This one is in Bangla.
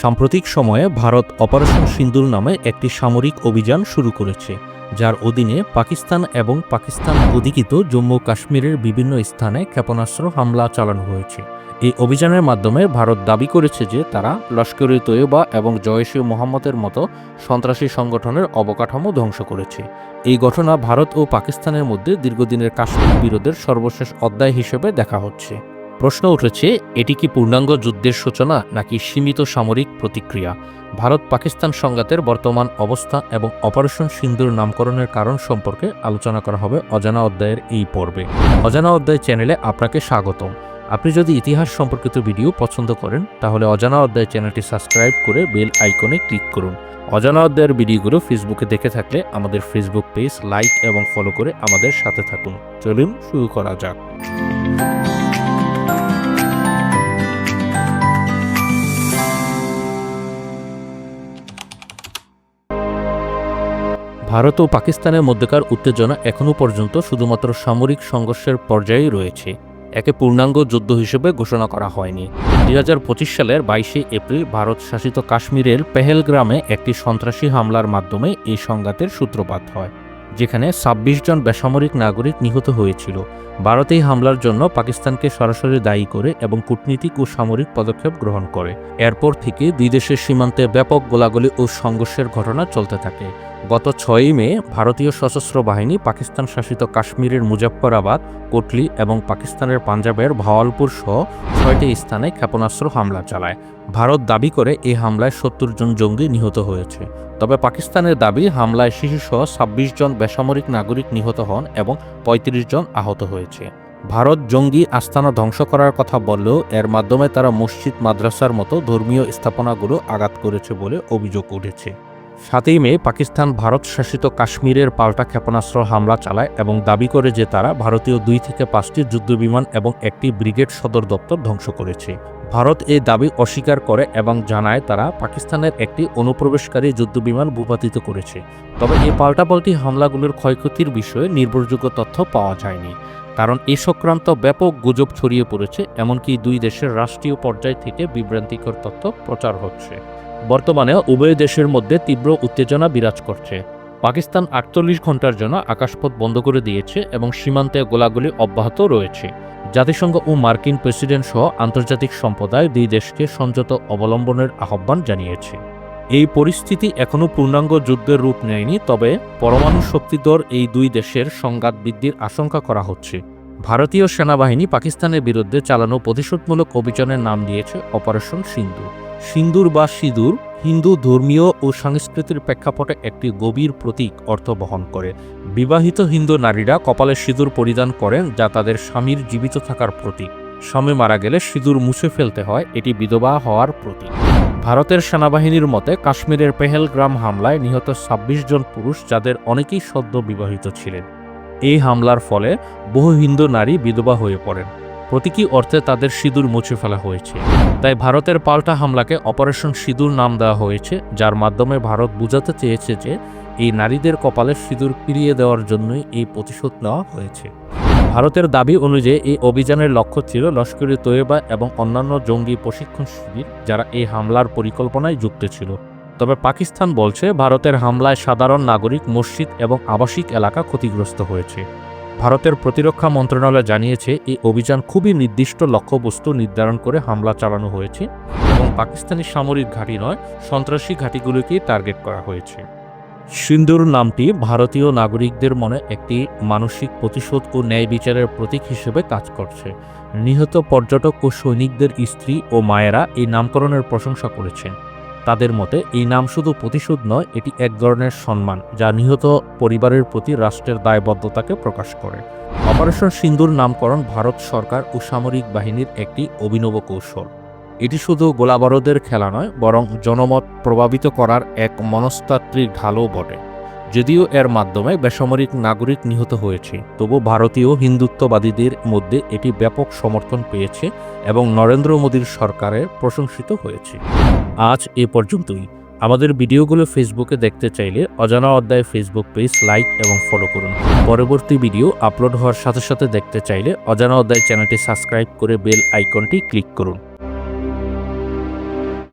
সাম্প্রতিক সময়ে ভারত অপারেশন সিন্দুর নামে একটি সামরিক অভিযান শুরু করেছে, যার অধীনে পাকিস্তান এবং পাকিস্তান অধিকৃত জম্মু কাশ্মীরের বিভিন্ন স্থানে ক্ষেপণাস্ত্র হামলা চালানো হয়েছে। এই অভিযানের মাধ্যমে ভারত দাবি করেছে যে তারা লস্কর ই তৈয়বা এবং জয়েশে মোহাম্মদের মতো সন্ত্রাসী সংগঠনের অবকাঠামো ধ্বংস করেছে। এই ঘটনা ভারত ও পাকিস্তানের মধ্যে দীর্ঘদিনের কাশ্মীর বিরোধের সর্বশেষ অধ্যায় হিসেবে দেখা হচ্ছে। প্রশ্ন উঠেছে, এটি কি পূর্ণাঙ্গ যুদ্ধের সূচনা নাকি সীমিত সামরিক প্রতিক্রিয়া? ভারত পাকিস্তান সংঘাতের বর্তমান অবস্থা এবং অপারেশন সিন্ধুর নামকরণের কারণ সম্পর্কে আলোচনা করা হবে অজানা অধ্যায়ের এই পর্বে। অজানা অধ্যায় চ্যানেলে আপনাকে স্বাগতম। আপনি যদি ইতিহাস সম্পর্কিত ভিডিও পছন্দ করেন, তাহলে অজানা অধ্যায় চ্যানেলটি সাবস্ক্রাইব করে বেল আইকনে ক্লিক করুন। অজানা অধ্যায়ের ভিডিওগুলো ফেসবুকে দেখে থাকলে আমাদের ফেসবুক পেজ লাইক এবং ফলো করে আমাদের সাথে থাকুন। চলুন শুরু করা যাক। ভারত ও পাকিস্তানের মধ্যকার উত্তেজনা এখনও পর্যন্ত শুধুমাত্র সামরিক সংঘর্ষের পর্যায়েই রয়েছে। একে পূর্ণাঙ্গ যুদ্ধ হিসেবে ঘোষণা করা হয়নি। দুই হাজার পঁচিশ সালের বাইশে এপ্রিল ভারত শাসিত কাশ্মীরের পেহেলগ্রামে একটি সন্ত্রাসী হামলার মাধ্যমে এই সংঘাতের সূত্রপাত হয়, যেখানে ছাব্বিশ জন বেসামরিক নাগরিক নিহত হয়েছিল। ভারত এই হামলার জন্য পাকিস্তানকে সরাসরি দায়ী করে এবং কূটনীতিক ও সামরিক পদক্ষেপ গ্রহণ করে। এরপর থেকে দুই দেশের সীমান্তে ব্যাপক গোলাগুলি ও সংঘর্ষের ঘটনা চলতে থাকে। গত ছয়ই মে ভারতীয় সশস্ত্র বাহিনী পাকিস্তান শাসিত কাশ্মীরের মুজফ্ফরাবাদ, কোটলি এবং পাকিস্তানের পাঞ্জাবের ভাওয়ালপুর সহ ছয়টি স্থানে ক্ষেপণাস্ত্র হামলা চালায়। ভারত দাবি করে এই হামলায় সত্তর জন জঙ্গি নিহত হয়েছে। তবে পাকিস্তানের দাবি, হামলায় শিশুসহ ছাব্বিশ জন বেসামরিক নাগরিক নিহত হন এবং ৩৫ জন আহত হয়েছে। ভারত জঙ্গি আস্তানা ধ্বংস করার কথা বললেও এর মাধ্যমে তারা মসজিদ, মাদ্রাসার মতো ধর্মীয় স্থাপনাগুলো আঘাত করেছে বলে অভিযোগ উঠেছে। সাতই মে পাকিস্তান ভারত শাসিত কাশ্মীরের পাল্টা ক্ষেপণাস্ত্র হামলা চালায় এবং দাবি করে যে তারা ভারতীয় দুই থেকে পাঁচটি যুদ্ধবিমান এবং একটি ব্রিগেড সদর দপ্তর ধ্বংস করেছে। ভারত এই দাবি অস্বীকার করে এবং জানায় তারা পাকিস্তানের একটি অনুপ্রবেশকারী যুদ্ধবিমান ভূপাতিত করেছে। তবে এই পাল্টাপাল্টি হামলাগুলোর ক্ষয়ক্ষতির বিষয়ে নির্ভরযোগ্য তথ্য পাওয়া যায়নি। কারণ এ সংক্রান্ত ব্যাপক গুজব ছড়িয়ে পড়েছে, এমনকি দুই দেশের রাষ্ট্রীয় পর্যায় থেকে বিভ্রান্তিকর তথ্য প্রচার হচ্ছে। বর্তমানে উভয় দেশের মধ্যে তীব্র উত্তেজনা বিরাজ করছে। পাকিস্তান আটচল্লিশ ঘণ্টার জন্য আকাশপথ বন্ধ করে দিয়েছে এবং সীমান্তে গোলাগুলি অব্যাহত রয়েছে। জাতিসংঘ ও মার্কিন প্রেসিডেন্ট সহ আন্তর্জাতিক সম্প্রদায় দুই দেশকে সংযত অবলম্বনের আহ্বান জানিয়েছে। এই পরিস্থিতি এখনও পূর্ণাঙ্গ যুদ্ধের রূপ নেয়নি, তবে পরমাণু শক্তিধর এই দুই দেশের সংঘাত বৃদ্ধির আশঙ্কা করা হচ্ছে। ভারতীয় সেনাবাহিনী পাকিস্তানের বিরুদ্ধে চালানো প্রতিশোধমূলক অভিযানের নাম দিয়েছে অপারেশন সিন্দুর। সিন্দুর বা সিঁদুর হিন্দু ধর্মীয় ও সংস্কৃতির প্রেক্ষাপটে একটি গভীর প্রতীক অর্থ বহন করে। বিবাহিত হিন্দু নারীরা কপালে সিঁদুর পরিধান করেন যা তাদের স্বামীর জীবিত থাকার প্রতীক। স্বামী মারা গেলে সিঁদুর মুছে ফেলতে হয়, এটি বিধবা হওয়ার প্রতীক। ভারতের সেনাবাহিনীর মতে, কাশ্মীরের পেহেলগ্রাম হামলায় নিহত ছাব্বিশ জন পুরুষ, যাদের অনেকেই সদ্য বিবাহিত ছিলেন। এই হামলার ফলে বহু হিন্দু নারী বিধবা হয়ে পড়েন। প্রতীকী অর্থে তাদের সিঁদুর মুছে ফেলা হয়েছে। তাই ভারতের পাল্টা হামলাকে অপারেশন সিঁদুর নাম দেওয়া হয়েছে, যার মাধ্যমে ভারত বোঝাতে চেয়েছে যে এই নারীদের কপালে সিঁদুর ফিরিয়ে দেওয়ার জন্যই এই প্রতিশোধ নেওয়া হয়েছে। ভারতের দাবি অনুযায়ী এই অভিযানের লক্ষ্য ছিল লস্করি তৈয়বা এবং অন্যান্য জঙ্গি প্রশিক্ষণ শিবির, যারা এই হামলার পরিকল্পনায় যুক্ত ছিল। তবে পাকিস্তান বলছে ভারতের হামলায় সাধারণ নাগরিক, মসজিদ এবং আবাসিক এলাকা ক্ষতিগ্রস্ত হয়েছে। ভারতের প্রতিরক্ষা মন্ত্রণালয় জানিয়েছে, এই অভিযান খুবই নির্দিষ্ট লক্ষ্যবস্তু নির্ধারণ করে হামলা চালানো হয়েছে এবং পাকিস্তানি সামরিক ঘাঁটি নয়, সন্ত্রাসী ঘাঁটিগুলোকেই টার্গেট করা হয়েছে। সিন্দুর নামটি ভারতীয় নাগরিকদের মনে একটি মানসিক প্রতিশোধ ও ন্যায় বিচারের প্রতীক হিসেবে কাজ করছে। নিহত পর্যটক ও সৈনিকদের স্ত্রী ও মায়েরা এই নামকরণের প্রশংসা করেছেন। তাদের মতে, এই নাম শুধু প্রতিশোধ নয়, এটি এক ধরনের সম্মান, যা নিহত পরিবারের প্রতি রাষ্ট্রের দায়বদ্ধতাকে প্রকাশ করে। অপারেশন সিন্দুর নামকরণ ভারত সরকার ও সামরিক বাহিনীর একটি অভিনব কৌশল। এটি শুধু গোলাবারদের খেলা নয়, বরং জনমত প্রভাবিত করার এক মনস্তাত্ত্বিক ঢালও বটে। যদিও এর মাধ্যমে বেসামরিক নাগরিক নিহত হয়েছে, তবু ভারতীয় হিন্দুত্ববাদীদের মধ্যে এটি ব্যাপক সমর্থন পেয়েছে এবং নরেন্দ্র মোদীর সরকারের প্রশংসিত হয়েছে। আজ এ পর্যন্তই। আমাদের ভিডিওগুলো ফেসবুকে দেখতে চাইলে অজানা অধ্যায় ফেসবুক পেজ লাইক এবং ফলো করুন। পরবর্তী ভিডিও আপলোড হওয়ার সাথে সাথে দেখতে চাইলে অজানা অধ্যায় চ্যানেলটি সাবস্ক্রাইব করে বেল আইকনটি ক্লিক করুন।